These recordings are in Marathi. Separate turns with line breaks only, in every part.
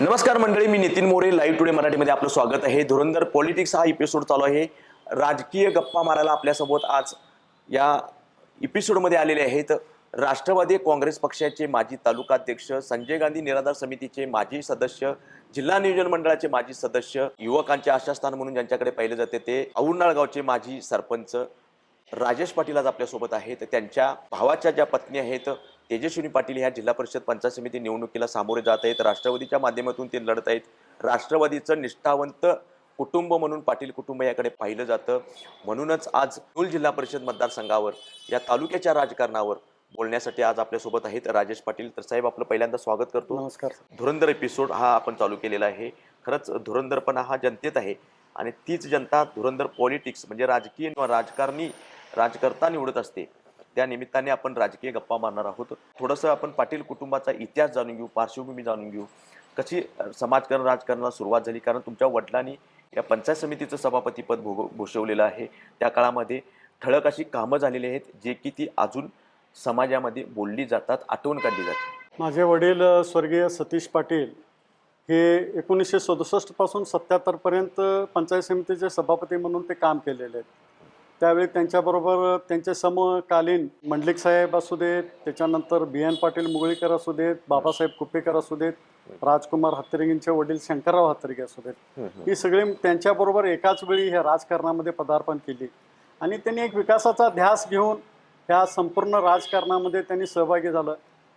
नमस्कार मंडळी मी नितीन मोरे लाईव्ह टुडे मराठीमध्ये आपलं स्वागत आहे. धुरंधर पॉलिटिक्स हा एपिसोड चालू आहे. राजकीय गप्पा मारायला आपल्यासोबत आज या एपिसोडमध्ये आलेले आहेत. राष्ट्रवादी काँग्रेस पक्षाचे माजी तालुकाध्यक्ष संजय गांधी निराधार समितीचे माजी सदस्य जिल्हा नियोजन मंडळाचे माजी सदस्य युवकांचे आशास्थान म्हणून ज्यांच्याकडे पाहिले जाते ते औरनाळगावचे माजी सरपंच राजेश पाटील आज आपल्यासोबत आहेत. त्यांच्या भावाच्या ज्या पत्नी आहेत तेजस्विनी पाटील ह्या जिल्हा परिषद पंचायत समिती निवडणुकीला सामोरे जात आहेत. राष्ट्रवादीच्या माध्यमातून ते लढत आहेत. राष्ट्रवादीचं निष्ठावंत कुटुंब म्हणून पाटील कुटुंब याकडे पाहिलं जातं. म्हणूनच आज मूल जिल्हा परिषद मतदारसंघावर या तालुक्याच्या राजकारणावर बोलण्यासाठी आज आपल्यासोबत आहेत राजेश पाटील. तर साहेब आपलं पहिल्यांदा स्वागत करतो.
नमस्कार
धुरंधर एपिसोड हा आपण चालू केलेला आहे. खरंच धुरंधरपणा हा जनतेत आहे आणि तीच जनता धुरंधर पॉलिटिक्स म्हणजे राजकीय किंवा राजकारणी राजकर्ता निवडत असते. त्या निमित्ताने आपण राजकीय गप्पा मारणार आहोत. थोडंसं आपण पाटील कुटुंबाचा इतिहास जाणून घेऊ पार्श्वभूमी जाणून घेऊ. कशी समाजकरण समाजकारण राजकारणाला सुरुवात झाली? कारण तुमच्या वडिलांनी या पंचायत समितीचं सभापतीपद भोग भूषवलेलं आहे. त्या काळामध्ये ठळक अशी कामं झालेली आहेत जे की ती अजून समाजामध्ये बोलली जातात आठवण काढली जाते.
माझे वडील स्वर्गीय सतीश पाटील हे एकोणीसशे सदुसष्टपासून सत्याहत्तरपर्यंत पंचायत समितीचे सभापती म्हणून ते काम केलेले आहेत. त्यावेळी त्यांच्याबरोबर त्यांचे समकालीन मंडलिक साहेब असू देत त्याच्यानंतर बी एन पाटील मुगळीकर असू देत बाबासाहेब कुपेकर असू देत राजकुमार हत्तरिंगींचे वडील शंकरराव हत्तरिंगे असू देत. ही सगळी त्यांच्याबरोबर एकाच वेळी ह्या राजकारणामध्ये पदार्पण केली. आणि त्यांनी एक विकासाचा ध्यास घेऊन ह्या संपूर्ण राजकारणामध्ये त्यांनी सहभागी झालं.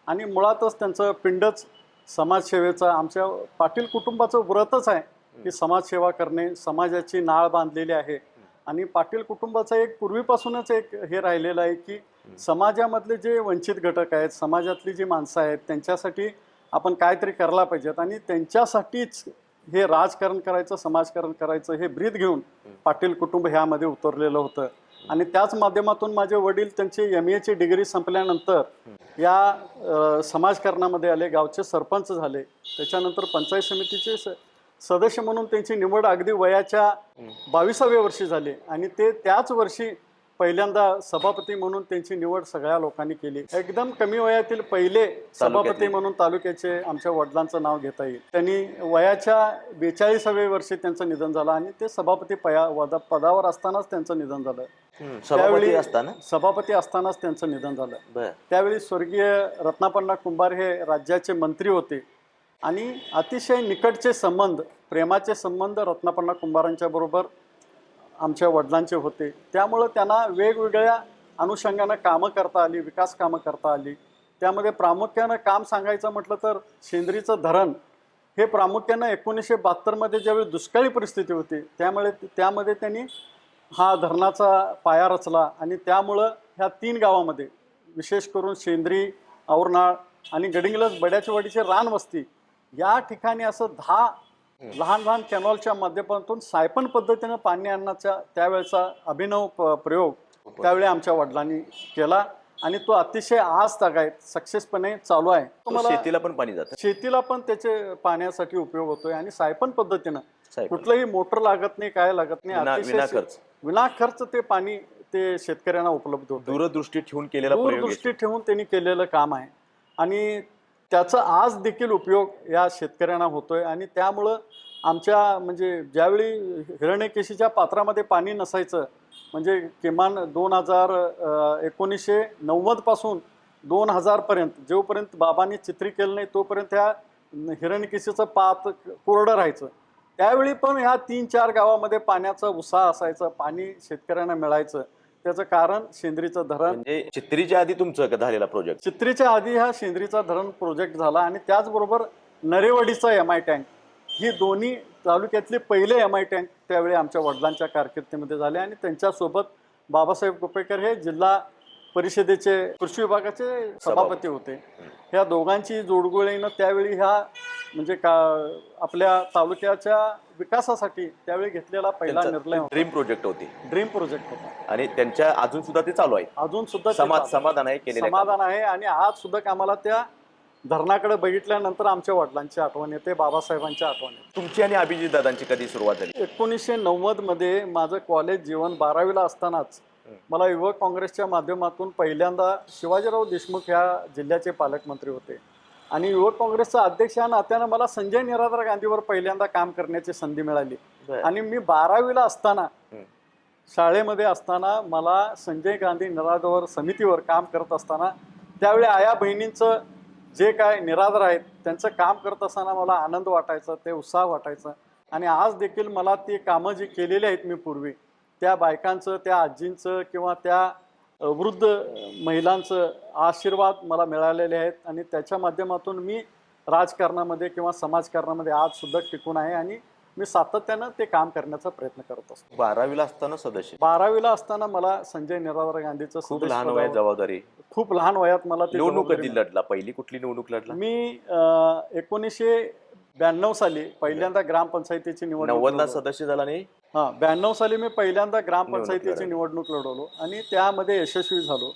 आणि मुळातच त्यांचं पिंडच समाजसेवेचं आमच्या पाटील कुटुंबाचं व्रतच आहे की समाजसेवा करणे समाजाची नाळ बांधलेली आहे. आणि पाटील कुटुंबाचं एक पूर्वीपासूनच एक हे राहिलेलं आहे की समाजामधले जे वंचित घटक आहेत समाजातली जी माणसं आहेत त्यांच्यासाठी आपण काहीतरी करायला पाहिजेत. आणि त्यांच्यासाठीच हे राजकारण करायचं समाजकारण करायचं हे ब्रीद घेऊन पाटील कुटुंब ह्यामध्ये उतरलेलं होतं. आणि त्याच माध्यमातून माझे वडील त्यांची एम एची डिग्री संपल्यानंतर या समाजकारणामध्ये आले गावचे सरपंच झाले. त्याच्यानंतर पंचायत समितीचे सदस्य म्हणून त्यांची निवड अगदी वयाच्या बावीसाव्या वर्षी झाली. आणि ते त्याच वर्षी पहिल्यांदा सभापती म्हणून त्यांची निवड सगळ्या लोकांनी केली. एकदम कमी वयातील पहिले सभापती म्हणून तालुक्याचे आमच्या वडिलांचं नाव घेता येईल. त्यांनी वयाच्या बेचाळीसाव्या वर्षी त्यांचं निधन झालं आणि ते सभापती पदावर असतानाच त्यांचं निधन झालं.
सभापती
त्यावेळी
असताना?
सभापती असतानाच त्यांचं निधन झालं. त्यावेळी स्वर्गीय रत्नापन्ना कुंभार हे राज्याचे मंत्री होते. आणि अतिशय निकटचे संबंध प्रेमाचे संबंध रत्नापन्ना कुंभारांच्या बरोबर आमच्या वडिलांचे होते. त्यामुळं त्यांना वेगवेगळ्या अनुषंगानं कामं करता आली विकास कामं करता आली. त्यामध्ये प्रामुख्यानं काम सांगायचं म्हटलं तर शेंद्रीचं धरण हे प्रामुख्यानं एकोणीसशे बहात्तरमध्ये ज्यावेळी दुष्काळी परिस्थिती होती त्यामुळे त्यामध्ये त्यांनी हा धरणाचा पाया रचला आणि त्यामुळं ह्या तीन गावामध्ये विशेष करून शेंद्री औरनाळ आणि गडिंगलज बड्याचवाडीचे रानवस्ती या ठिकाणी असं दहा लहान लहान कॅनॉलच्या माध्यमातून सायपन पद्धतीनं पाणी आणण्याचा त्यावेळेचा अभिनव प्रयोग त्यावेळी आमच्या वडिलांनी केला. आणि तो अतिशय आज तागायत सक्सेसपणे चालू आहे. तुम्हाला
शेतीला पण पाणी जातं.
शेतीला पण त्याचे पाण्यासाठी उपयोग होतोय आणि सायपन पद्धतीनं कुठलंही मोटर लागत नाही काय लागत नाही
विना-
अतिशय
विना खर्च.
ते पाणी ते शेतकऱ्यांना उपलब्ध होतं
दूरदृष्टी ठेवून केलेला आहे.
दूरदृष्टी ठेवून त्यांनी केलेलं काम आहे. आणि त्याचा आज देखील उपयोग या शेतकऱ्यांना होतोय आणि त्यामुळं आमच्या म्हणजे ज्यावेळी हिरण्यकेशीच्या पात्रामध्ये पाणी नसायचं म्हणजे किमान दोन हजार एकोणीसशे नव्वदपासून दोन हजारपर्यंत जोपर्यंत बाबांनी चित्री केलं नाही तोपर्यंत ह्या हिरण्यकेशीचं पात कोरडं राहायचं. त्यावेळी पण ह्या तीन चार गावामध्ये पाण्याचा उत्साह असायचा पाणी शेतकऱ्यांना मिळायचं. त्याचं कारण शेंद्रीचं धरण.
म्हणजे चित्रीच्या आधी तुमचं झालेला प्रोजेक्ट
चित्रीच्या आधी हा शेंद्रीचा धरण प्रोजेक्ट झाला आणि त्याचबरोबर नरेवाडीचा एम आय टँक ही दोन्ही तालुक्यातले पहिले एम आय टँक त्यावेळी आमच्या वडिलांच्या कारकिर्दीमध्ये झाले आणि त्यांच्यासोबत बाबासाहेब कुपेकर हे जिल्हा परिषदेचे कृषी विभागाचे सभापती होते. ह्या दोघांची जोडगोळीनं त्यावेळी ह्या म्हणजे का आपल्या तालुक्याच्या विकासासाठी त्यावेळी घेतलेला पहिला निर्णय होता.
ड्रीम प्रोजेक्ट होते.
ड्रीम प्रोजेक्ट होता.
आणि त्यांच्या अजून सुद्धा ते चालू आहे.
अजून सुद्धा ते
समाज
चालू.
समाधान आहे केलेलं
समाधान आहे आणि आज सुद्धा आम्हाला त्या धरणाकडे बघितल्यानंतर आमच्या वडिलांची आठवण येते बाबासाहेबांची आठवण येते.
तुमची आणि अभिजित दादांची कधी सुरुवात झाली?
एकोणीसशे नव्वदमध्ये माझं कॉलेज जीवन बारावीला असतानाच मला युवक काँग्रेसच्या माध्यमातून पहिल्यांदा शिवाजीराव देशमुख ह्या जिल्ह्याचे पालकमंत्री होते. आणि युवक काँग्रेसचा अध्यक्ष या नात्यानं मला संजय निराधार गांधीवर पहिल्यांदा काम करण्याची संधी मिळाली. आणि मी बारावीला असताना. शाळेमध्ये असताना मला संजय गांधी निराधार समितीवर काम करत असताना त्यावेळी आया बहिणींचं जे काय निराधार आहेत त्यांचं काम करत असताना मला आनंद वाटायचा ते उत्साह वाटायचा आणि आज देखील मला ती कामं जी केलेली आहेत मी पूर्वी त्या बायकांचं त्या आजींचं किंवा त्या वृद्ध महिलांचं आशीर्वाद मला मिळालेले आहेत आणि त्याच्या माध्यमातून मी राजकारणामध्ये किंवा समाजकारणामध्ये आज सुद्धा टिकून आहे आणि मी सातत्यानं ते काम करण्याचा प्रयत्न करत असतो.
बारावीला असताना सदस्य.
बारावीला असताना मला संजय निराधार गांधीचं
खूप लहान वयात जबाबदारी.
खूप लहान वयात मला ते
निवडणूक कधी लढला पहिली कुठली निवडणूक लढला?
मी एकोणीसशे ब्याण्णव साली पहिल्यांदा ग्रामपंचायतीची निवडणूक
नव्वदला
लढवलो.
सदस्य झाला नाही
हा ब्याण्णव साली मी पहिल्यांदा ग्रामपंचायतीची. निवडणूक लढवलो आणि त्यामध्ये यशस्वी झालो.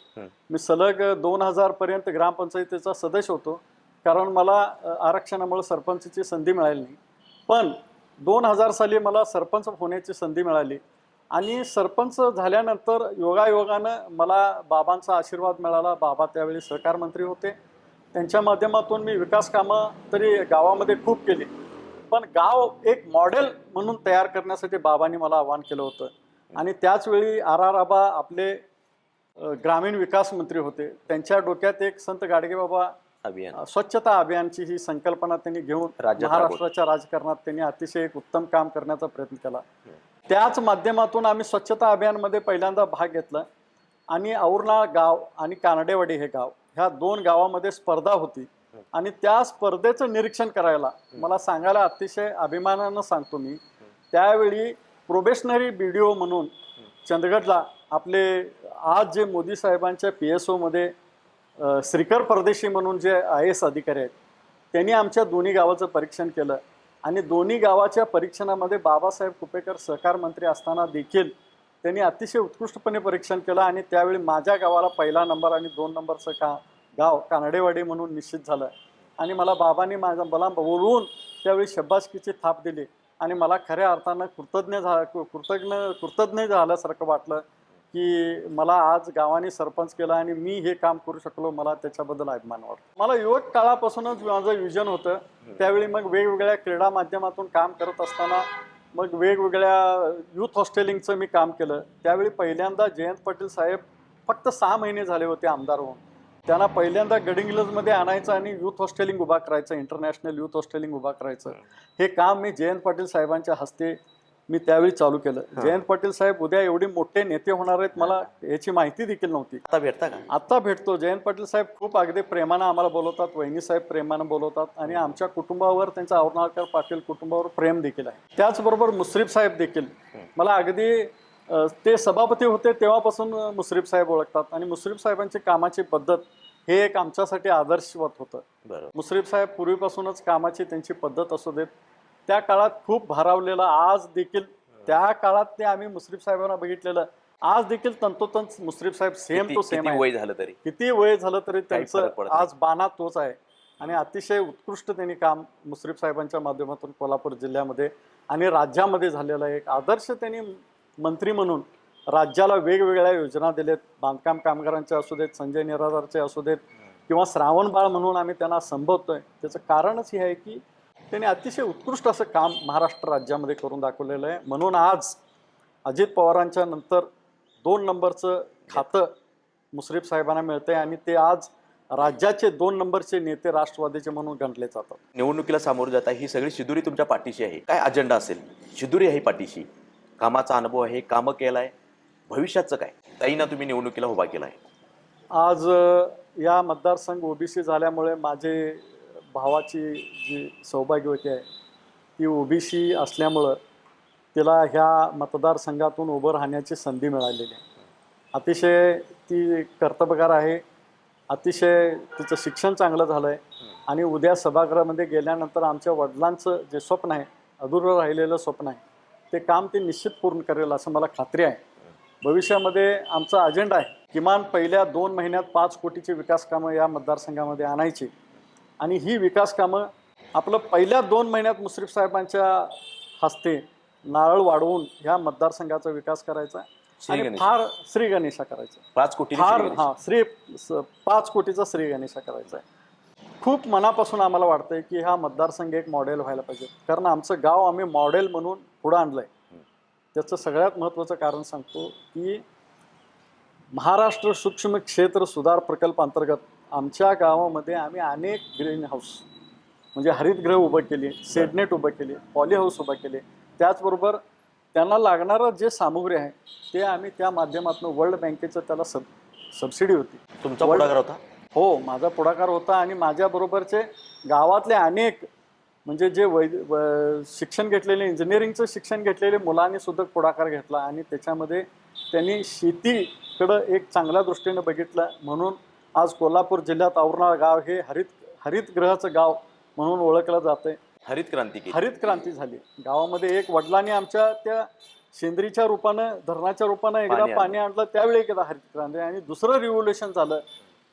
मी सलग दोन हजार पर्यंत ग्रामपंचायतीचा सदस्य होतो कारण मला अ, आरक्षणामुळे सरपंचची संधी मिळाली नाही पण दोन हजार साली मला सरपंच होण्याची संधी मिळाली आणि सरपंच झाल्यानंतर योगायोगानं मला बाबांचा आशीर्वाद मिळाला बाबा त्यावेळी सहकार मंत्री होते त्यांच्या माध्यमातून मी विकास कामं तरी गावामध्ये खूप केली. पण गाव एक मॉडेल म्हणून तयार करण्यासाठी बाबांनी मला आवाहन केलं होतं. आणि त्याचवेळी आर आर आबा आपले ग्रामीण विकास मंत्री होते. त्यांच्या डोक्यात एक संत गाडगेबाबा
अभियान.
स्वच्छता अभियानची ही संकल्पना त्यांनी घेऊन महाराष्ट्राच्या राजकारणात त्यांनी अतिशय एक उत्तम काम करण्याचा प्रयत्न केला. त्याच माध्यमातून आम्ही स्वच्छता अभियानमध्ये पहिल्यांदा भाग घेतला. आणि औरनाळ गाव आणि कानडेवाडी हे गाव ह्या दोन गावामध्ये स्पर्धा होती. आणि त्या स्पर्धेचं निरीक्षण करायला मला सांगायला अतिशय अभिमानानं सांगतो मी. त्यावेळी प्रोबेशनरी बी डी ओ म्हणून चंदगडला आपले आज जे मोदी साहेबांच्या पी एस ओमध्ये श्रीकर परदेशी म्हणून जे आय एस अधिकारी आहेत त्यांनी आमच्या दोन्ही गावाचं परीक्षण केलं. आणि दोन्ही गावाच्या परीक्षणामध्ये बाबासाहेब कुपेकर सहकार मंत्री असताना देखील त्यांनी अतिशय उत्कृष्टपणे परीक्षण केलं आणि त्यावेळी माझ्या गावाला पहिला नंबर आणि दोन नंबरचं का गाव कानडेवाडी म्हणून निश्चित झालं. आणि मला बाबांनी माझा मला बोलवून त्यावेळी शब्बासकीची थाप दिली आणि मला खऱ्या अर्थानं कृतज्ञ झा कृतज्ञ कृतज्ञ झाल्यासारखं वाटलं की मला आज गावाने सरपंच केला आणि मी हे काम करू शकलो मला त्याच्याबद्दल अभिमान वाटतो. मला युवक काळापासूनच माझं विजन होतं. त्यावेळी मग वेगवेगळ्या क्रीडा माध्यमातून काम करत असताना मग वेगवेगळ्या युथ हॉस्टेलिंगचं मी काम केलं. त्यावेळी पहिल्यांदा जयंत पाटील साहेब फक्त सहा महिने झाले होते आमदार होऊन. त्यांना पहिल्यांदा गडिंग्लजमध्ये आणायचं आणि युथ हॉस्टेलिंग उभा करायचं इंटरनॅशनल युथ हॉस्टेलिंग उभा करायचं. हे काम मी जयंत पाटील साहेबांच्या हस्ते मी त्यावेळी चालू केलं. जयंत पाटील साहेब उद्या एवढे मोठे नेते होणार आहेत मला याची माहिती देखील नव्हती.
आता भेटता का?
आत्ता भेटतो. जयंत पाटील साहेब खूप अगदी प्रेमानं आम्हाला बोलवतात वहिनी साहेब प्रेमानं बोलवतात आणि आमच्या कुटुंबावर त्यांच्या औरनाळकर पाटील कुटुंबावर प्रेम देखील आहे. त्याचबरोबर मुश्रीफ साहेब देखील. मला अगदी ते सभापती होते तेव्हापासून मुश्रीफ साहेब ओळखतात आणि मुश्रीफ साहेबांची कामाची पद्धत हे एक आमच्यासाठी आदर्शवत होतं. मुश्रीफ साहेब पूर्वीपासूनच कामाची त्यांची पद्धत असू देत त्या काळात खूप भारावलेलं आज देखील त्या काळात ते आम्ही मुश्रीफ साहेबांना बघितलेलं. आज देखील तंतोतंत मुश्रीफ साहेब सेम टू सेम
वय झालं तरी?
किती वय झालं तरी त्यांचं. आज बाणा तोच आहे. आणि अतिशय उत्कृष्ट त्यांनी काम मुश्रीफ साहेबांच्या माध्यमातून कोल्हापूर जिल्ह्यामध्ये आणि राज्यामध्ये झालेलं आहे. एक आदर्श त्यांनी मंत्री म्हणून राज्याला वेगवेगळ्या योजना दिलेत. बांधकाम कामगारांच्या असू देत संजय निराधारचे असू देत किंवा श्रावण बाळ म्हणून आम्ही त्यांना संबोधतोय. त्याचं कारणच हे आहे की त्यांनी अतिशय उत्कृष्ट असं काम महाराष्ट्र राज्यामध्ये करून दाखवलेलं आहे. म्हणून आज अजित पवारांच्या नंतर दोन नंबरचं खातं मुश्रीफ साहेबांना मिळतंय आणि ते आज राज्याचे दोन नंबरचे नेते राष्ट्रवादीचे म्हणून गणले जातात.
निवडणुकीला सामोरं जाता ही सगळी शिदुरी तुमच्या पाठीशी आहे. काय अजेंडा असेल? शिदुरी आहे पाठीशी. कामाचा अनुभव आहे कामं केलाय. भविष्याचं काय? ताईना तुम्ही निवडणुकीला उभा केलाय.
आज अ, या मतदारसंघ ओबीसी झाल्यामुळे माझे भावाची जी सौभाग्यवती आहे ती ओबीसी असल्यामुळं तिला ह्या मतदारसंघातून उभं राहण्याची संधी मिळालेली आहे. अतिशय ती कर्तबगार आहे अतिशय तिचं शिक्षण चांगलं झालं आहे आणि उद्या सभागृहामध्ये गेल्यानंतर आमच्या वडिलांचं जे स्वप्न आहे अधुरं राहिलेलं स्वप्न आहे ते काम ते निश्चित पूर्ण करेल असं मला खात्री आहे. भविष्यामध्ये आमचा अजेंडा आहे किमान पहिल्या दोन महिन्यात पाच कोटीची विकास कामं या मतदारसंघामध्ये आणायची. आणि ही विकास कामं आपलं पहिल्या दोन महिन्यात मुश्रीफ साहेबांच्या हस्ते नारळ वाढवून ह्या मतदारसंघाचा विकास करायचा आणि. फार श्री गणेशा करायचा.
पाच कोटी
फार हा श्री पाच कोटीचा श्री गणेशा करायचा आहे. खूप मनापासून आम्हाला वाटतंय की हा मतदारसंघ एक मॉडेल व्हायला पाहिजे. कारण आमचं गाव आम्ही मॉडेल म्हणून पुढं आणलंय. त्याचं सगळ्यात महत्त्वाचं कारण सांगतो की महाराष्ट्र सूक्ष्म क्षेत्र सुधार प्रकल्प अंतर्गत आमच्या गावामध्ये आम्ही अनेक ग्रीन हाऊस म्हणजे हरितगृह उभं केली सेडनेट उभं केले पॉली हाऊस उभं केले. त्याचबरोबर त्यांना लागणारं जे सामुग्री आहे ते आम्ही त्या माध्यमातून वर्ल्ड बँकेचं त्याला सब सबसिडी होती.
तुमचा पुढाकार होता?
हो माझा पुढाकार होता आणि माझ्याबरोबरचे गावातले अनेक म्हणजे जे व- शिक्षण घेतलेले इंजिनिअरिंगचं शिक्षण घेतलेले मुलांनी सुद्धा पुढाकार घेतला आणि त्याच्यामध्ये त्यांनी शेतीकडं एक चांगल्या दृष्टीनं बघितलं. म्हणून आज कोल्हापूर जिल्ह्यात औरणा गाव हे हरित हरितगृहाचं गाव म्हणून ओळखलं जातंय.
हरित क्रांती केली.
हरित क्रांती झाली. गावामध्ये एक वडिलांनी आमच्या त्या सेंद्रीच्या रूपानं धरणाच्या रूपानं एकदा
पाणी आणलं.
पाणी आणलं त्यावेळी एकदा हरित क्रांती आणि दुसरं रिव्होल्युशन झालं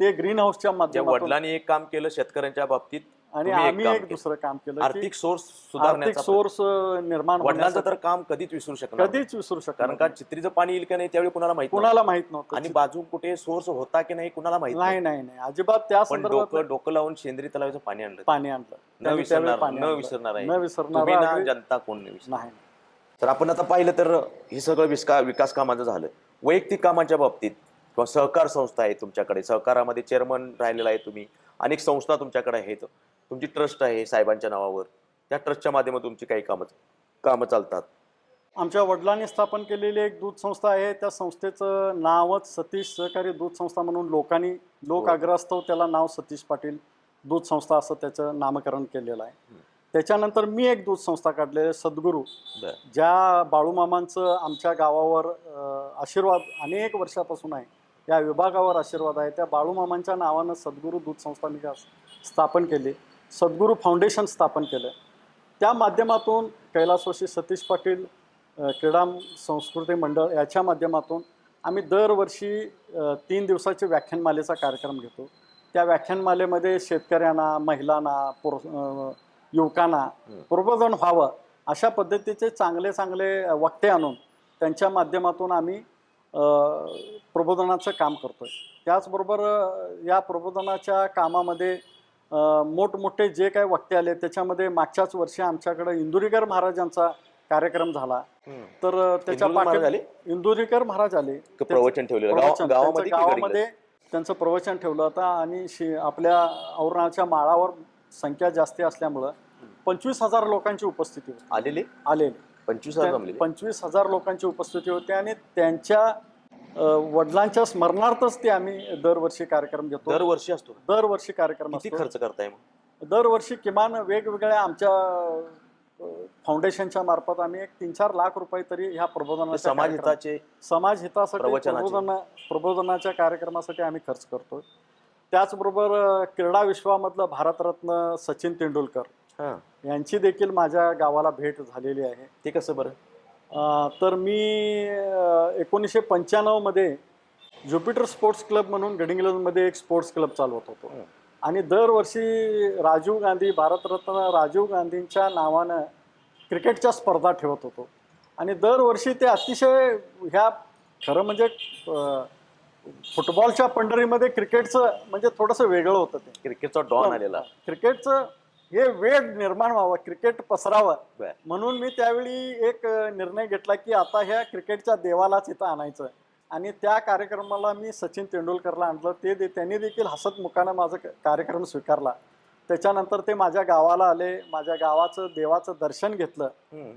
ते ग्रीन हाऊसच्या
ज्या
माध्यमातून.
वडिलांनी एक काम केलं शेतकऱ्यांच्या बाबतीत
आणि
तुम्ही एक
आम्ही
काम
एक
केलं.
दुसरं काम केलं की
आर्थिक सोर्स
आर्थिक
सुधारण्याचा
सोर्स निर्माण
वडिलांचं
होण्यासाठी
तर काम कधीच विसरू शकणार नाही.
कधीच विसरू शकत
कारण का चित्रीचं पाणी येईल का नाही त्यावेळी कुणाला माहीत.
कुणाला माहीत नव्हतं
आणि बाजू कुठे सोर्स होता की नाही कुणाला माहीत
नाही. नाही नाही अजिबात त्या
पण
संदर्भात
डोकं डोकं लावून शेंद्री तलावाचं पाणी आणलं
पाणी आणलं
न
त्यावेळी
विसरणार
पाणी
न
आणलं.
विसरणार आहे
न विसरणार
तुम्ही ना
आहे.
जनता कोण नाही विसरणार.
नाही
तर आपण आता पाहिलं तर हे सगळं विस्का विकास कामाचं झालं वैयक्तिक कामाच्या बाबतीत किंवा सहकार संस्था आहे तुमच्याकडे सहकारामध्ये चेअरमन राहिलेला आहे तुम्ही अनेक संस्था तुमच्याकडे आहेत तुमची ट्रस्ट आहे साहेबांच्या नावावर. त्या ट्रस्टच्या माध्यमातून तुमची काही कामं कामं चालतात.
आमच्या वडिलांनी स्थापन केलेली एक दूध संस्था आहे. त्या संस्थेचं नावच सतीश सहकारी दूध संस्था म्हणून लोकांनी लोक. आग्रहास्तव त्याला नाव सतीश पाटील दूध संस्था असं त्याचं नामकरण केलेलं आहे. त्याच्यानंतर मी एक दूध संस्था काढलेली सद्गुरू. ज्या बाळूमामांचं आमच्या गावावर आशीर्वाद अनेक वर्षापासून आहे. या विभागावर आशीर्वाद आहे. त्या बाळूमामांच्या नावानं सद्गुरू दूध संस्था मी स्थापन केली. सद्गुरू फाउंडेशन स्थापन केलं त्या माध्यमातून कैलासवासी सतीश पाटील क्रीडा संस्कृती मंडळ याच्या माध्यमातून आम्ही दरवर्षी तीन दिवसाचे व्याख्यानमालेचा कार्यक्रम घेतो. त्या व्याख्यानमालेमध्ये शेतकऱ्यांना महिलांना पुर युवकांना प्रबोधन व्हावं अशा पद्धतीचे चांगले चांगले वक्ते आणून त्यांच्या माध्यमातून आम्ही प्रबोधनाचं काम करतो आहे त्याचबरोबर या प्रबोधनाच्या कामामध्ये मोठमोठे जे काही वक्ते आले त्याच्यामध्ये मागच्याच वर्षी आमच्याकडे इंदुरीकर महाराजांचा कार्यक्रम झाला. तर त्याच्या
इंदुरीकर महाराज आले?
इंदुरीकर महाराज आले.
क- प्रवचन. गावामध्ये
त्यांचं प्रवचन ठेवलं होतं आणि शि आपल्या औरणाच्या माळावर संख्या जास्ती असल्यामुळं पंचवीस हजार लोकांची उपस्थिती होती.
आलेले?
आलेली.
पंचवीस हजार
पंचवीस हजार लोकांची उपस्थिती होती आणि त्यांच्या वडिलांच्या स्मरणार्थच ते आम्ही दरवर्षी कार्यक्रम घेतो.
दरवर्षी असतो?
दरवर्षी कार्यक्रम
किती खर्च करताय मग?
दरवर्षी किमान वेगवेगळ्या आमच्या फाउंडेशनच्या मार्फत आम्ही एक तीन चार लाख रुपये तरी ह्या
म्हणजे
प्रबोधनाच्या
समाज
कार्यक्रम-
हिताचे
समाज हितासाठी
प्रवचनाचे.
प्रबोधना प्रबोधनाच्या कार्यक्रमासाठी आम्ही खर्च करतो. त्याचबरोबर क्रीडा विश्वामधलं भारतरत्न सचिन तेंडुलकर यांची देखील माझ्या गावाला भेट झालेली आहे.
ते कसं बरं?
तर मी एकोणीसशे पंच्याण्णवमध्ये ज्युपिटर स्पोर्ट्स क्लब म्हणून गडिंग्लजमध्ये एक स्पोर्ट्स क्लब चालवत होतो.
हं.
आणि दरवर्षी राजीव गांधी भारतरत्न राजीव गांधींच्या नावानं क्रिकेटच्या स्पर्धा ठेवत होतो. आणि दरवर्षी ते अतिशय ह्या खरं म्हणजे फुटबॉलच्या पंढरीमध्ये क्रिकेटचं म्हणजे थोडंसं वेगळं होतं ते.
क्रिकेटचा डॉन आलेला.
क्रिकेटचं हे वेग निर्माण व्हावं क्रिकेट पसरावं. म्हणून मी त्यावेळी एक निर्णय घेतला की आता ह्या क्रिकेटच्या देवालाच इथं आणायचं. आणि त्या कार्यक्रमाला मी सचिन तेंडुलकरला आणलं. ते दे त्यांनी देखील हसत मुखानं माझा कार्यक्रम स्वीकारला. त्याच्यानंतर ते माझ्या गावाला आले. माझ्या गावाचं देवाचं दर्शन घेतलं.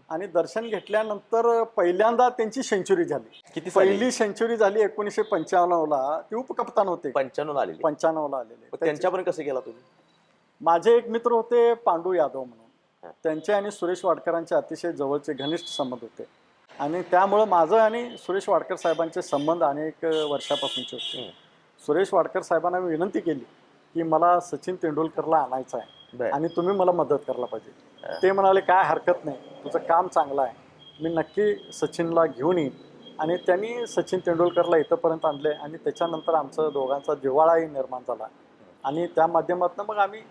आणि दर्शन घेतल्यानंतर पहिल्यांदा त्यांची सेंचुरी झाली.
किती
पहिली सेंचुरी झाली एकोणीसशे पंच्याण्णवला. ती उपकप्तान होते.
पंच्याण्णव आलेले.
पंच्याण्णवला आलेले.
मग त्यांच्यापर्यंत कसं गेला तुम्ही?
माझे एक मित्र होते पांडू यादव. म्हणून. त्यांचे आणि सुरेश वाडकरांचे अतिशय जवळचे घनिष्ठ संबंध होते. आणि त्यामुळं माझं आणि सुरेश वाडकर साहेबांचे संबंध अनेक वर्षापासूनचे होते. सुरेश वाडकर साहेबांना मी विनंती केली की मला सचिन तेंडुलकरला आणायचं आहे. आणि तुम्ही मला मदत करायला पाहिजे. ते म्हणाले काय हरकत नाही. तुझं काम चांगलं आहे. मी नक्की सचिनला घेऊन येईन. आणि त्यांनी सचिन तेंडुलकरला इथंपर्यंत आणले आणि त्याच्यानंतर आमचं दोघांचा जिव्हाळाही निर्माण झाला. आणि त्या माध्यमातून मग आम्ही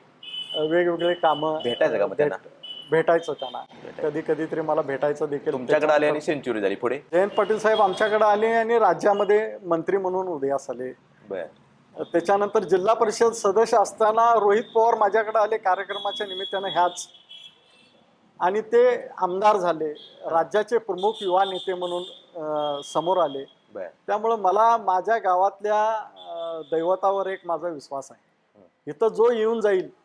वेगवेगळे कामं
भेटायचं का मग त्यांना?
भेट- भेटायचं त्यांना.
भेटायचं.
कधी कधी तरी मला भेटायचं देखील.
तुमच्याकडे आले आणि सेंचुरी झाली पुढे?
जयंत पाटील साहेब आमच्याकडे आले आणि राज्यामध्ये मंत्री म्हणून उदयास आले.
बर.
त्याच्यानंतर जिल्हा परिषद सदस्य असताना रोहित पवार माझ्याकडे आले कार्यक्रमाच्या निमित्तानं ह्याच. आणि ते आमदार झाले. राज्याचे प्रमुख युवा नेते म्हणून अं, समोर आले.
बर.
त्यामुळं मला माझ्या गावातल्या अं, दैवतावर एक माझा विश्वास आहे. इथं जो येऊन जाईल.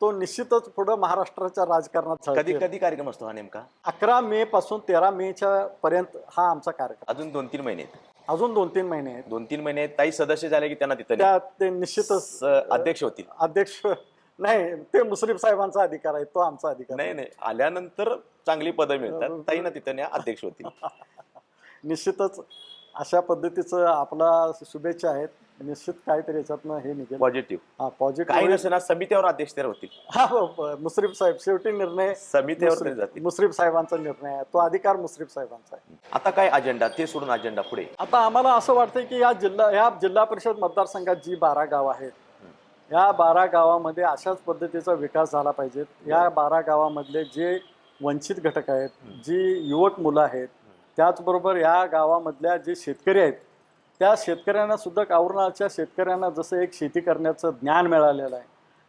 तो निश्चितच पुढं महाराष्ट्राच्या राजकारणात
कधी. कधी कार्यक्रम असतो हा नेमका?
अकरा मे पासून तेरा मेच्या पर्यंत हा आमचा कार्यक्रम
अजून दोन तीन महिने आहेत.
अजून दोन तीन महिने आहेत.
दोन तीन महिने ताई सदस्य झाले की त्यांना तिथं
त्या ते निश्चितच
स- अध्यक्ष होतील.
अध्यक्ष नाही ते मुश्रीफ साहेबांचा अधिकार आहे तो आमचा अधिकार
नाही नाही. आल्यानंतर चांगली पदं मिळतात. ताई ना तिथं न्या अध्यक्ष होतील.
निश्चितच अशा पद्धतीचं आपला शुभेच्छा आहेत. निश्चित काहीतरी याच्यातनं हे निघेल.
पॉझिटिव्ह
हा
काही
पॉझिटिव्ह
नसेल ना समितीवर अध्यक्ष तर होतील.
हा हो, मुश्रीफ साहेब शेवटी निर्णय
तरी
मुश्रीफ
जातील.
मुश्रीफ साहेबांचा निर्णय आहे. तो अधिकार मुश्रीफ साहेबांचा आहे.
आता काय अजेंडा ते सोडून अजेंडा पुढे.
आता आम्हाला असं वाटतंय की या जिल्हा या जिल्हा परिषद मतदारसंघात जी बारा गावं आहेत या बारा गावामध्ये अशाच पद्धतीचा विकास झाला पाहिजे. या बारा. गावामधले जे वंचित घटक आहेत जी युवक मुलं आहेत त्याचबरोबर या गावामधल्या जे शेतकरी आहेत त्या शेतकऱ्यांना सुद्धा औरणाच्या शेतकऱ्यांना जसं एक शेती करण्याचं ज्ञान मिळालेलं आहे.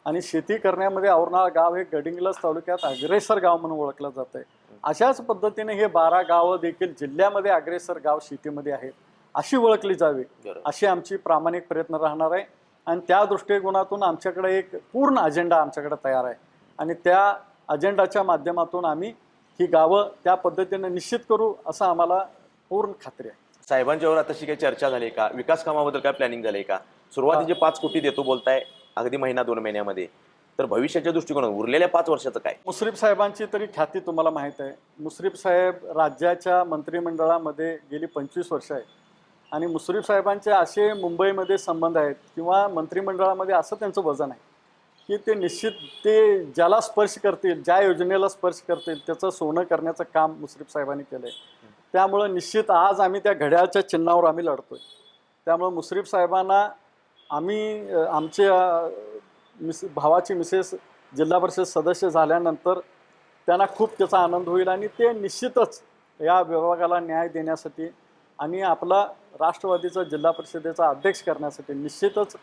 आणि शेती करण्यामध्ये औरणाळ गाव हे गडिंग्लज तालुक्यात अग्रेसर गाव म्हणून ओळखलं जात आहे. अशाच पद्धतीने हे बारा गावं देखील जिल्ह्यामध्ये अग्रेसर गाव शेतीमध्ये आहेत अशी ओळखली जावी अशी आमची प्रामाणिक प्रयत्न राहणार आहे. आणि त्या दृष्टिकोनातून आमच्याकडे एक पूर्ण अजेंडा आमच्याकडे तयार आहे. आणि त्या अजेंडाच्या माध्यमातून आम्ही ही गावं त्या पद्धतीने निश्चित करू असं आम्हाला पूर्ण खात्री आहे.
साहेबांच्यावर आता काही चर्चा झाली का? विकास कामाबद्दल काय प्लॅनिंग झाले का? सुरुवातीचे पाच कोटी देतो बोलताय अगदी महिना दोन महिन्यामध्ये. तर भविष्याच्या दृष्टिकोनात उरलेल्या पाच वर्षाचं काय?
मुश्रीफ साहेबांची तरी ख्याती तुम्हाला माहीत आहे. मुश्रीफ साहेब राज्याच्या मंत्रिमंडळामध्ये गेली पंचवीस वर्ष आहे आणि मुश्रीफ साहेबांचे असे मुंबईमध्ये संबंध आहेत किंवा मंत्रिमंडळामध्ये असं त्यांचं वजन आहे की ते निश्चित ते ज्याला स्पर्श करतील ज्या योजनेला स्पर्श करतील त्याचं सोनं करण्याचं काम मुश्रीफ साहेबांनी केलं आहे त्यामुळं निश्चित आज आम्ही त्या घड्याळच्या चिन्हावर आम्ही लढतोय. त्यामुळं मुश्रीफ साहेबांना आम्ही आमच्या आमचे मिस भावाची मिसेस जिल्हा परिषद सदस्य झाल्यानंतर त्यांना खूप त्याचा आनंद होईल आणि ते निश्चितच या विभागाला न्याय देण्यासाठी आणि आपला राष्ट्रवादीचा जिल्हा परिषदेचा अध्यक्ष करण्यासाठी निश्चितच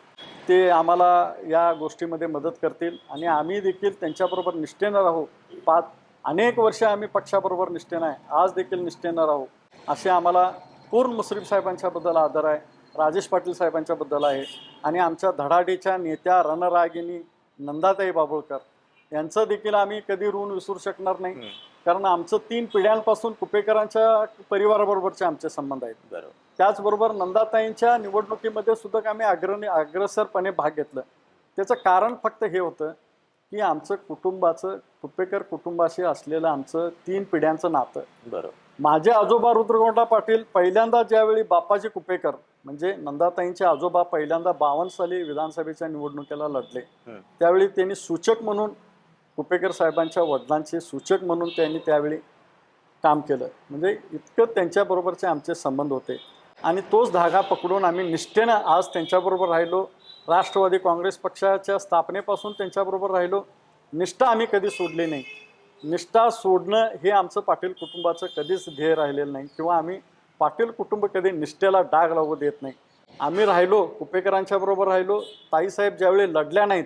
ते आम्हाला या गोष्टीमध्ये मदत करतील आणि आम्ही देखील त्यांच्याबरोबर निष्ठेनं राहू पाच अनेक वर्ष आम्ही पक्षाबरोबर निष्ठेनं आहे. आज देखील निष्ठेनं राहू. असे आम्हाला पूर्ण मुश्रीफ साहेबांच्याबद्दल आदर आहे. राजेश पाटील साहेबांच्याबद्दल आहे. आणि आमच्या धडाडीच्या नेत्या रणरागिनी नंदाताई बाबुळकर यांचं देखील आम्ही कधी ऋण विसरू शकणार नाही. कारण आमचं तीन पिढ्यांपासून कुपेकरांच्या परिवाराबरोबरचे आमचे संबंध आहेत.
बरोबर.
त्याचबरोबर नंदाताईंच्या निवडणुकीमध्ये सुद्धा आम्ही अग्रणी अग्रसरपणे भाग घेतलं. त्याचं कारण फक्त हे होतं की आमचं कुटुंबाचं कुपेकर कुटुंबाशी असलेलं आमचं तीन पिढ्यांचं नातं.
बरोबर
माझे आजोबा रुद्रगोंडा पाटील पहिल्यांदा ज्यावेळी बापाजी कुपेकर म्हणजे नंदाताईंचे आजोबा पहिल्यांदा बावन्न साली विधानसभेच्या निवडणुकीला लढले. त्यावेळी त्यांनी सूचक म्हणून कुपेकर साहेबांच्या वडिलांचे सूचक म्हणून त्यांनी त्यावेळी काम केलं. म्हणजे इतकं त्यांच्याबरोबरचे आमचे संबंध होते. आणि तोच धागा पकडून आम्ही निष्ठेनं आज त्यांच्याबरोबर राहिलो. राष्ट्रवादी काँग्रेस पक्षाच्या स्थापनेपासून त्यांच्याबरोबर राहिलो. निष्ठा आम्ही कधी सोडली नाही. निष्ठा सोडणं हे आमचं पाटील कुटुंबाचं कधीच ध्येय राहिलेलं नाही किंवा आम्ही पाटील कुटुंब कधी निष्ठेला डाग लागू देत नाही. आम्ही राहिलो कुपेकरांच्या बरोबर राहिलो ताईसाहेब ज्यावेळी लढल्या नाहीत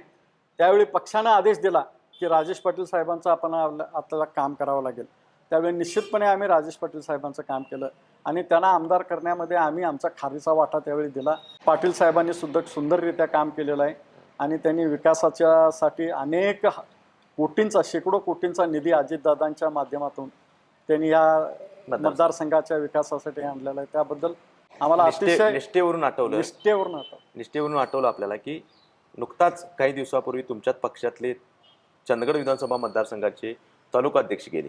त्यावेळी पक्षानं आदेश दिला की राजेश पाटील साहेबांचं आपण आपल्याला काम करावं लागेल. त्यावेळी निश्चितपणे आम्ही राजेश पाटील साहेबांचं काम केलं आणि त्यांना आमदार करण्यामध्ये आम्ही आमचा खारीचा वाटा त्यावेळी दिला. पाटील साहेबांनी सुद्धा सुंदररित्या काम केलेलं आहे. आणि त्यांनी विकासाच्या साठी अनेक कोटींचा शेकडो कोटींचा निधी अजितदादांच्या माध्यमातून त्यांनी या मतदारसंघाच्या विकासासाठी आणलेला आहे. त्याबद्दल आम्हाला अतिशय
निष्ठेवरून आठवलं.
निष्ठेवरून आता
निष्ठेवरून आठवलं आपल्याला की नुकताच काही दिवसापूर्वी तुमच्याच पक्षातले चंदगड विधानसभा मतदारसंघाचे तालुका अध्यक्ष गेले.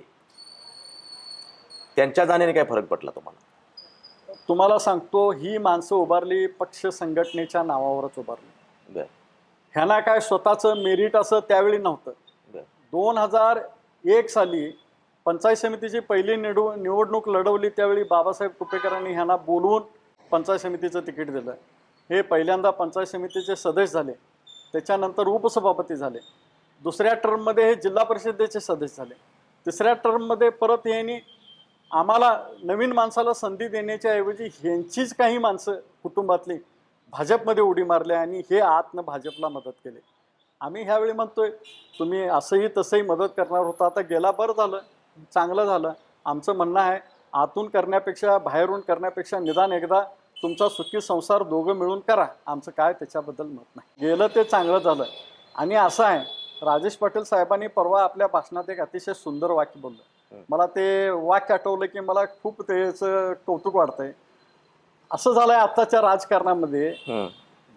त्यांच्या जाण्याने काय फरक पडला तुम्हाला?
तुम्हाला सांगतो ही माणसं उभारली पक्ष संघटनेच्या नावावरच उभारली. ह्यांना काय स्वतःचं मेरिट असं त्यावेळी नव्हतं. दोन हजार एक साली पंचायत समितीची पहिली निवड निवडणूक लढवली त्यावेळी बाबासाहेब कुपेकरांनी ह्यांना बोलवून पंचायत समितीचं तिकीट दिलं. हे पहिल्यांदा पंचायत समितीचे सदस्य झाले. त्याच्यानंतर उपसभापती झाले. दुसऱ्या टर्ममध्ये हे जिल्हा परिषदेचे सदस्य झाले. तिसऱ्या टर्ममध्ये परत यांनी आम्हाला नवीन माणसाला संधी देण्याच्या ऐवजी ह्यांचीच काही माणसं कुटुंबातली भाजपमध्ये उडी मारली आणि हे आतनं भाजपला मदत केली. आम्ही ह्यावेळी म्हणतोय तुम्ही असंही तसंही मदत करणार होता आता गेला बरं झालं चांगलं झालं. आमचं म्हणणं आहे आतून करण्यापेक्षा बाहेरून करण्यापेक्षा निदान एकदा तुमचा सुखी संसार दोघं मिळून करा. आमचं काय त्याच्याबद्दल मत नाही. गेलं ते चांगलं झालं. आणि असं आहे राजेश पाटील साहेबांनी परवा आपल्या भाषणात एक अतिशय सुंदर वाक्य बोललं. मला ते वाक्य आठवलं की मला खूप त्याचं कौतुक वाटतंय. असं झालंय आत्ताच्या राजकारणामध्ये.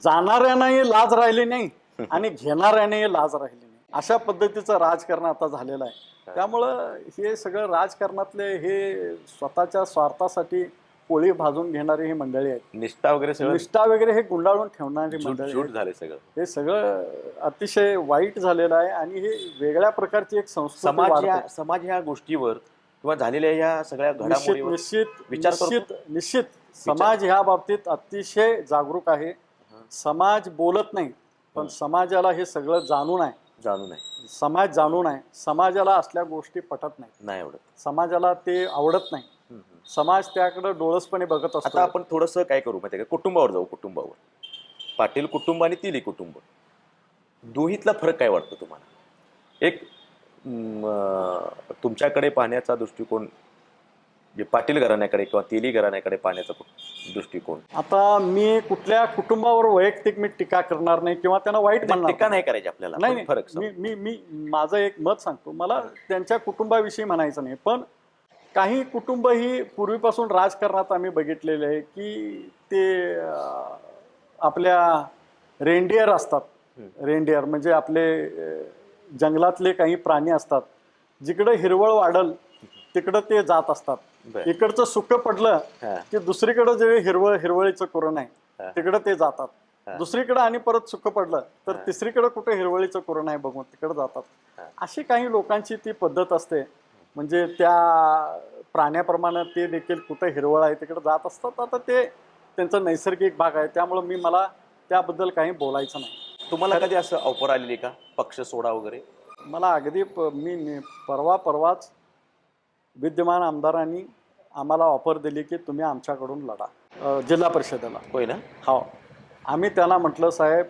जाणाऱ्यांनाही लाज राहिली नाही आणि घेणाऱ्यानेही लाज राहिली नाही अशा पद्धतीचं राजकारण आता झालेलं आहे त्यामुळं हे सगळं राजकारणातले हे स्वतःच्या स्वार्थासाठी पोळी भाजून घेणारी ही मंडळी आहेत
निष्ठा वगैरे सगळं
निष्ठा वगैरे हे गुंडाळून ठेवणारी मंडळी.
झाले सगळं
हे सगळं अतिशय वाईट झालेलं आहे आणि हे वेगळ्या प्रकारची एक संस्कृती
समाज या. समाज ह्या गोष्टीवर किंवा झालेल्या ह्या सगळ्या घडामोडीवर?
निश्चित निश्चित समाज ह्या बाबतीत अतिशय जागरूक आहे. समाज बोलत नाही पण समाजाला हे सगळं जाणून आहे.
जाणू नाही
समाज जाणून आहे. समाजाला असल्या गोष्टी पटत नाही
नाही आवडत.
समाजाला ते आवडत नाही. समाज त्याकडे डोळसपणे बघत असतो.
आता आपण थोडंसं काय करू माहिती का? कुटुंबावर जाऊ कुटुंबावर. पाटील कुटुंब आणि तिली कुटुंब. दोहीतला फरक काय वाटतो तुम्हाला? एक म, तुमच्याकडे पाहण्याचा दृष्टिकोन जे पाटील घराण्याकडे किंवा तेली घराण्याकडे पाहण्याचा दृष्टिकोन.
आता मी कुठल्या कुटुंबावर वैयक्तिक मी टीका करणार नाही किंवा त्यांना वाईट म्हणणार
टीका नाही. करायची आपल्याला.
नाही
फरक
मी मी मी माझं एक मत सांगतो. मला त्यांच्या कुटुंबाविषयी म्हणायचं नाही. पण काही कुटुंब ही पूर्वीपासून राजकारणात आम्ही बघितलेले आहे की ते आपल्या रेंडियर असतात. रेंडियर म्हणजे आपले जंगलातले काही प्राणी असतात. जिकडं हिरवळ वाढल तिकडं ते जात असतात.
बरं.
इकडचं सुख पडलं
हा.
की दुसरीकडं जे हिरवळ हिरवळीचं कुरण आहे
हा.
तिकडं ते जातात. दुसरीकडे आणि परत सुख पडलं तर तिसरीकडे कुठे हिरवळीचं कुरण आहे बघून तिकडे जातात. अशी काही लोकांची ती पद्धत असते. म्हणजे त्या प्राण्याप्रमाणे ते देखील कुठे हिरवळ आहे तिकडे जात असतात. आता ते त्यांचा नैसर्गिक भाग आहे त्यामुळं मी मला त्याबद्दल काही बोलायचं नाही.
तुम्हाला कधी असं ऑफर आलेली का? पक्ष सोडा वगैरे?
मला अगदी प- मी परवा परवाच विद्यमान आमदारांनी आम्हाला ऑफर दिली की तुम्ही आमच्याकडून लढा. अ, जिल्हा परिषदेला.
होय ना?
हो. आम्ही त्यांना म्हटलं साहेब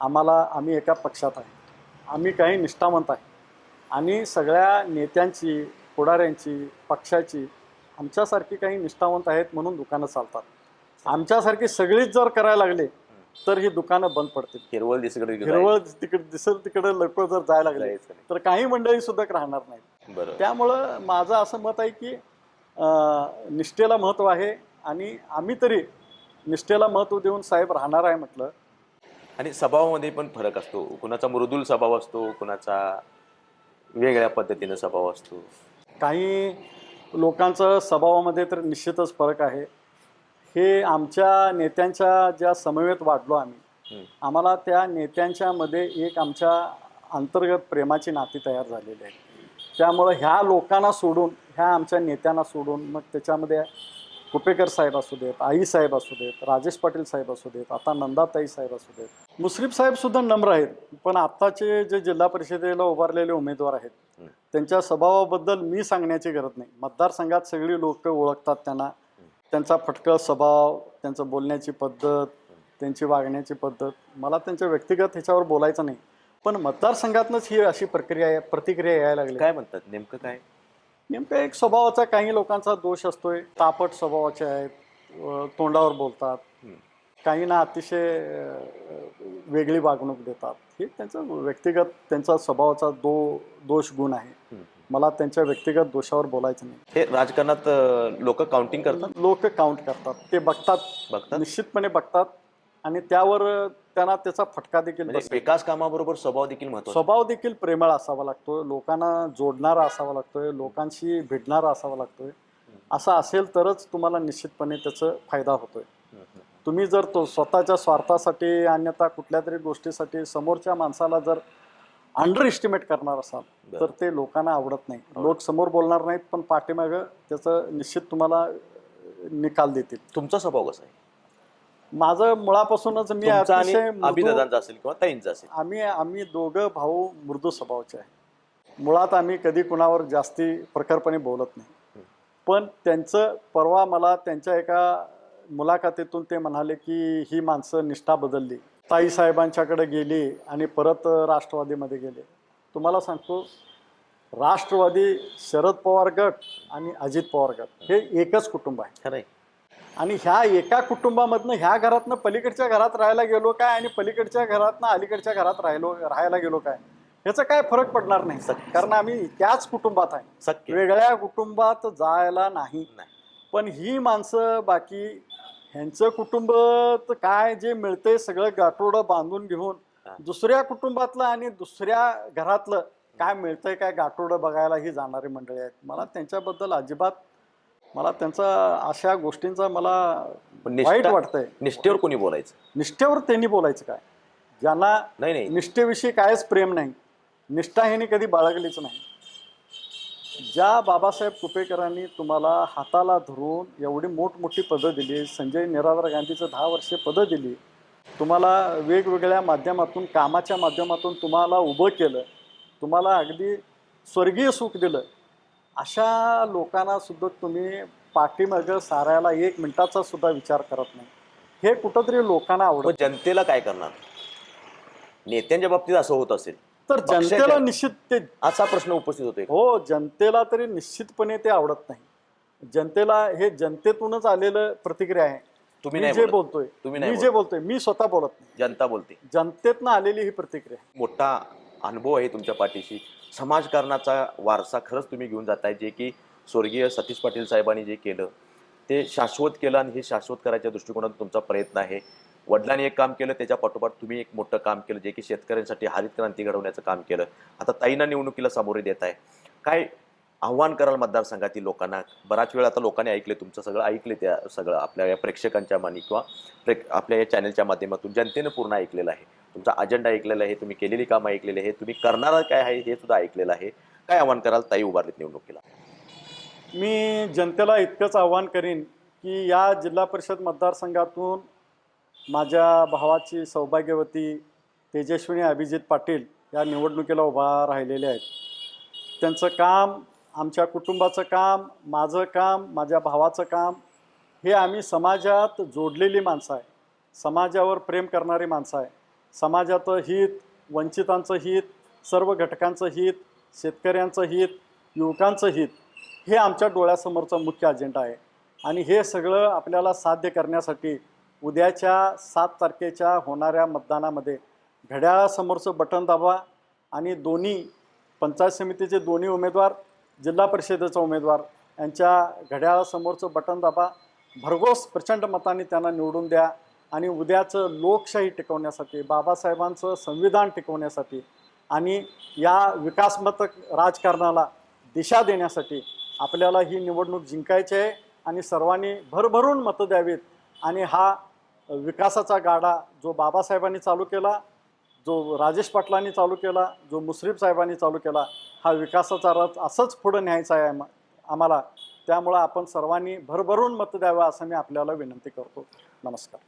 आम्हाला आम्ही एका पक्षात आहे. आम्ही काही निष्ठावंत आहे. आणि सगळ्या नेत्यांची पुढाऱ्यांची पक्षाची आमच्यासारखी काही निष्ठावंत आहेत म्हणून दुकानं चालतात. आमच्यासारखी सगळीच जर करायला लागले तर ही दुकानं बंद पडतील.
हिरवळ दिसकडे
हिरवळ तिकडे दिसेल तिकडे लोक जर जायला लागले. तर काही मंडळी सुद्धा राहणार नाहीत.
बरं.
त्यामुळं माझं असं मत आहे की निष्ठेला महत्त्व आहे आणि आम्ही तरी निष्ठेला महत्त्व देऊन साहेब राहणार आहे म्हटलं.
आणि स्वभावामध्ये पण फरक असतो. कुणाचा मृदुल स्वभाव असतो कुणाचा वेगळ्या पद्धतीनं स्वभाव असतो.
काही लोकांचं स्वभावामध्ये तर निश्चितच फरक आहे. हे आमच्या नेत्यांच्या ज्या समवेत वाढलो आम्ही. आम्हाला त्या नेत्यांच्या मध्ये एक आमच्या अंतर्गत प्रेमाची नाती तयार झालेली आहे. त्यामुळं ह्या लोकांना सोडून ह्या आमच्या नेत्यांना सोडून मग त्याच्यामध्ये कुपेकर साहेब असू देत आई साहेब असू देत राजेश पाटील साहेब असू देत आता नंदाताई साहेब असू देत. मुश्रीफ साहेब सुद्धा नम्र आहेत पण आत्ताचे जे जिल्हा परिषदेला उभारलेले उमेदवार आहेत त्यांच्या स्वभावाबद्दल मी सांगण्याची गरज नाही. मतदारसंघात सगळी लोक ओळखतात त्यांना. त्यांचा फटकळ स्वभाव त्यांचं बोलण्याची पद्धत त्यांची वागण्याची पद्धत मला त्यांच्या व्यक्तिगत ह्याच्यावर बोलायचं नाही. पण मतदारसंघातनंच ही अशी प्रक्रिया प्रतिक्रिया यायला लागली.
काय म्हणतात? नेमकं काय?
नेमकं एक स्वभावाचा काही लोकांचा दोष असतोय. तापट स्वभावाचे आहेत. तोंडावर बोलतात. काहींना अतिशय वेगळी वागणूक देतात. हे त्यांचं व्यक्तिगत त्यांचा स्वभावाचा दो दोष गुण आहे. मला त्यांच्या व्यक्तिगत दोषावर बोलायचं नाही.
हे राजकारणात लोक काउंटिंग करतात?
लोक काउंट करतात. ते बघतात.
बघतात?
निश्चितपणे बघतात. आणि त्यावर त्यांना त्याचा फटका देखील
म्हणजे. विकास कामाबरोबर स्वभाव देखील महत्त्वाचा
स्वभाव देखील प्रेमळ असावा लागतोय लोकांना जोडणारा असावा लागतोय लोकांशी भिडणारा असावा लागतोय. असं असेल तरच तुम्हाला निश्चितपणे त्याचा फायदा होतोय. तुम्ही जर तो स्वतःच्या स्वार्थासाठी अन्यथा कुठल्या तरी गोष्टीसाठी समोरच्या माणसाला जर अंडर एस्टिमेट करणार असाल
बरं.
तर ते लोकांना आवडत नाही. लोक समोर बोलणार नाहीत पण पाठीमागं त्याचं निश्चित तुम्हाला अं, निकाल देतील.
तुमचा स्वभाव कसा आहे?
माझं मुळापासूनच मी
तुमचा आणि
अतिशय मृदू-
अभिदादांचा असेल किंवा ताईंचा असेल.
आम्ही आम्ही दोघं भाऊ मृदू स्वभावाचे आहे. मुळात आम्ही कधी कुणावर जास्ती प्रखरपणे बोलत नाही. पण त्यांचं परवा मला त्यांच्या एका मुलाखतीतून ते म्हणाले की ही माणसं निष्ठा बदलली. ताई साहेबांच्याकडे गेली आणि परत राष्ट्रवादीमध्ये गेले. तुम्हाला सांगतो राष्ट्रवादी शरद पवार गट आणि अजित पवार गट हे एकच कुटुंब आहे.
खरंय.
आणि ह्या एका कुटुंबामधनं ह्या घरातनं पलीकडच्या घरात राहायला गेलो काय आणि पलीकडच्या घरातनं अलीकडच्या घरात राहिलो राहायला गेलो काय ह्याचा काय फरक पडणार नाही. कारण आम्ही त्याच कुटुंबात आहे वेगळ्या कुटुंबात जायला नाही
नाही.
पण ही माणसं बाकी ह्यांचं कुटुंब काय जे मिळतंय सगळं गाठोडं बांधून घेऊन
हा.
दुसऱ्या कुटुंबातलं आणि दुसऱ्या घरातलं काय मिळतंय काय गाठोडं बघायलाही जाणारी मंडळी आहेत मला त्यांच्याबद्दल अजिबात मला त्यांचा अशा गोष्टींचा मला वाईट वाटतंय.
निष्ठेवर कोणी बोलायचं?
निष्ठेवर त्यांनी बोलायचं काय? ज्यांना
नाही नाही.
निष्ठेविषयी कायच प्रेम नाही निष्ठा ह्यांनी कधी बाळगलीच नाही. ज्या बाबासाहेब कुपेकरांनी तुम्हाला हाताला धरून एवढी मोठमोठी पदं दिली संजय निराधार गांधीचं दहा वर्षे पदं दिली तुम्हाला वेगवेगळ्या माध्यमातून कामाच्या माध्यमातून तुम्हाला उभं केलं तुम्हाला अगदी स्वर्गीय सुख दिलं अशा लोकांना सुद्धा तुम्ही पाठीमागं सारायला एक मिनिटाचा सुद्धा विचार करत नाही. हे कुठंतरी लोकांना आवडत.
मग जनतेला काय करणार? नेत्यांच्या बाबतीत असं होत असेल.
तर
पक्षाच्या-
जनतेला निश्चित ते
असा प्रश्न उपस्थित होतोय.
हो जनतेला तरी निश्चितपणे ते आवडत नाही. जनतेला हे जनतेतूनच आलेलं प्रतिक्रिया आहे.
तुम्ही
मी
नाही
जे
बोलत.
बोलतोय
तुम्ही
मी जे बोलतोय मी स्वतः बोलत नाही.
जनता बोलते.
जनतेतनं आलेली ही प्रतिक्रिया.
मोठा अनुभव आहे तुमच्या पाठीशी. समाजकारणाचा वारसा खरंच तुम्ही घेऊन जाताय जे की स्वर्गीय सतीश पाटील साहेबांनी जे केलं ते शाश्वत केलं आणि हे शाश्वत करायच्या दृष्टिकोनातून तुमचा प्रयत्न आहे. वडिलांनी एक काम केलं त्याच्या पाठोपाठ तुम्ही एक मोठं काम केलं जे की शेतकऱ्यांसाठी हरित क्रांती घडवण्याचं काम केलं. आता ताईंना निवडणुकीला सामोरे देत आहे. काय आव्हान कराल मतदारसंघातील लोकांना? बराच वेळ आता लोकांनी ऐकले तुमचं सगळं ऐकले त्या सगळं आपल्या या प्रेक्षकांच्या मानी किंवा प्रेक आपल्या या चॅनलच्या माध्यमातून जनतेनं पूर्ण ऐकलेलं आहे. तुमचा अजेंडा ऐकलेला आहे तुम्ही केलेली कामं ऐकलेली आहे तुम्ही करणार काय आहे हे सुद्धा ऐकलेलं आहे. काय आव्हान कराल? ताई उभारलीत निवडणुकीला.
मी जनतेला इतकंच आव्हान करीन की या जिल्हा परिषद मतदारसंघातून माझ्या भावाची सौभाग्यवती तेजस्विनी अभिजित पाटील या निवडणुकीला उभा राहिलेले आहेत. त्यांचं काम आमच्या कुटुंबाचं काम माझं काम माझ्या भावाचं काम हे आम्ही समाजात जोडलेली माणसं आहे. समाजावर प्रेम करणारी माणसं आहे. समाजाचं हित वंचितांचं हित सर्व घटकांचं हित शेतकऱ्यांचं हित युवकांचं हित हे आमच्या डोळ्यासमोरचा मुख्य अजेंडा आहे. आणि हे सगळं आपल्याला साध्य करण्यासाठी उद्याच्या सात तारखेच्या होणाऱ्या मतदानामध्ये घड्याळासमोरचं बटन दाबा आणि दोन्ही पंचायत समितीचे दोन्ही उमेदवार जिल्हा परिषदेचा उमेदवार यांच्या घड्याळासमोरचं बटन दाबा. भरघोस प्रचंड मताने त्यांना निवडून द्या. आणि उद्याचं लोकशाही टिकवण्यासाठी बाबासाहेबांचं संविधान टिकवण्यासाठी आणि या विकासमतक राजकारणाला दिशा देण्यासाठी आपल्याला ही निवडणूक जिंकायची आहे आणि सर्वांनी भरभरून मतं द्यावीत आणि हा विकासाचा गाडा जो बाबासाहेबांनी चालू केला जो राजेश पाटलांनी चालू केला जो मुश्रीफ साहेबांनी चालू केला हा विकासाचा रथ असंच पुढं न्यायचा आहे आम्हाला. त्यामुळं आपण सर्वांनी भरभरून मतं द्यावं असं मी आपल्याला विनंती करतो. नमस्कार.